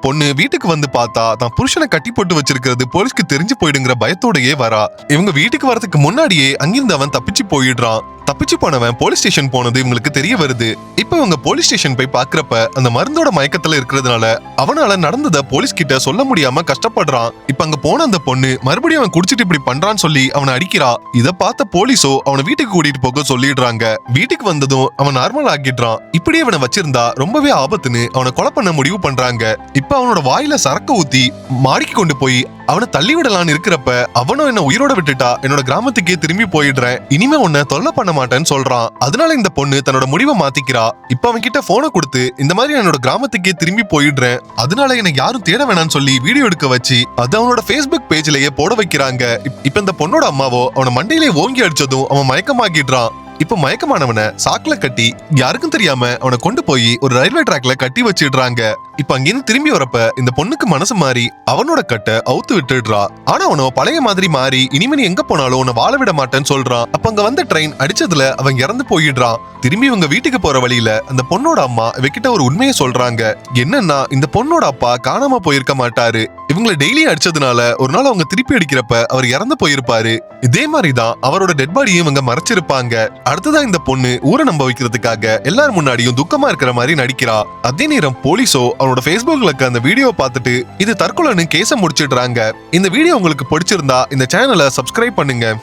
பொண்ணு வீட்டுக்கு வந்து பார்த்தா தான் புருஷனை கட்டி போட்டு வச்சிருக்கிறது போலீஸ்க்கு தெரிஞ்சு போயிடுங்கிற பயத்தோடயே வரா. இவங்க வீட்டுக்கு வரதுக்கு முன்னாடியே அங்கிருந்து அவன் தப்பிச்சு போயிடுறான். தப்பிச்சு போனவன் போலீஸ் ஸ்டேஷன் போனது இவங்களுக்கு தெரிய வருது. இப்ப இவங்க போலீஸ் ஸ்டேஷன் போய் பாக்குறப்ப அந்த மருந்தோட மயக்கத்துல இருக்கிறதுனால அவனால நடந்தத போலீஸ் கிட்ட சொல்ல முடியாம கஷ்டப்படுறான். இப்ப அங்க போன அந்த பொண்ணு மறுபடியும் அவன் குடிச்சிட்டு இப்படி பண்றான்னு சொல்லி அவனை அடிக்கிறா. இத பார்த்த போலீஸோ அவனை வீட்டுக்கு கூட்டிட்டு போக சொல்லிடுறாங்க. வீட்டுக்கு வந்ததும் அவன் நார்மல் ஆக்கிடுறான். இப்படியே அவனை வச்சிருந்தா ரொம்பவே ஆபத்துன்னு அவனை கொலை பண்ண முடிவு பண்றாங்க. இப்ப அவனோட வாயில சரக்கு ஊத்தி மாடி கொண்டு போய் அவனை தள்ளி விடலான்னு இருக்கிறப்ப அவனும் என்ன உயிரோட விட்டுட்டா என்னோட கிராமத்துக்கே திரும்பி போயிடுறேன். இனிமே உன்னை தொல்லை பண்ண மாட்டேன்னு சொல்றான். அதனால இந்த பொண்ணு தன்னோட முடிவை மாத்திக்கிறா. இப்ப அவன் கிட்ட போனை கொடுத்து இந்த மாதிரி என்னோட கிராமத்துக்கே திரும்பி போயிடுறேன். அதனால எனக்கு யாரும் தேட வேணாம்னு சொல்லி வீடியோ எடுக்க வச்சு அது அவனோட ஃபேஸ்புக் பேஜ்லயே போட வைக்கிறாங்க. இப்ப இந்த பொண்ணோட அம்மாவோ அவன மண்டையிலே ஓங்கி அடிச்சதும் அவன் மயக்கமாக்கிடுறான். இப்ப மயக்கமானவனை சாக்குல கட்டி யாருக்கும் தெரியாம அவனை கொண்டு போய் ஒரு ரயில்வே ட்ராக்ல கட்டி வச்சிடுறாங்க. இப்ப அங்கிருந்து திரும்பி வரப்ப இந்த பொண்ணுக்கு மனசு மாறி அவனோட கட்டை அவுத்து விட்டுடுறா. ஆனா அவனோ பழைய மாதிரி மாறி இனிமே எங்க போனாலும் உன்னை வாழ விட மாட்டேன்னு சொல்றான். அப்ப அங்க வந்த ட்ரெயின் அடிச்சதுல அவன் இறந்து போயிடுறான். திரும்பி இவங்க வீட்டுக்கு போற வழியில அந்த பொண்ணோட அம்மா இவகிட்ட ஒரு உண்மையை சொல்றாங்க. என்னன்னா இந்த பொண்ணோட அப்பா காணாம போயிருக்க மாட்டாரு. இவங்களை டெய்லியும் அடிச்சதுனால ஒரு நாள் அவங்க திருப்பி அடிக்கிறப்ப அவர் இறந்து போயிருப்பாரு. இதே மாதிரிதான் அவரோட டெட் பாடியும் இவங்க மறைச்சிருப்பாங்க. அடுத்ததா இந்த பொண்ணு ஊரை நம்ப வைக்கிறதுக்காக எல்லார் முன்னாடியும் துக்கமா இருக்கிற மாதிரி நடிக்கிறா. அதே நேரம் போலீஸோ அவனோட பேஸ்புக்ல இருக்க அந்த வீடியோ பார்த்துட்டு இது தற்கொலைன்னு கேஸ முடிச்சிடுறாங்க. இந்த வீடியோ உங்களுக்கு பிடிச்சிருந்தா இந்த சேனலை சப்ஸ்கிரைப் பண்ணுங்க.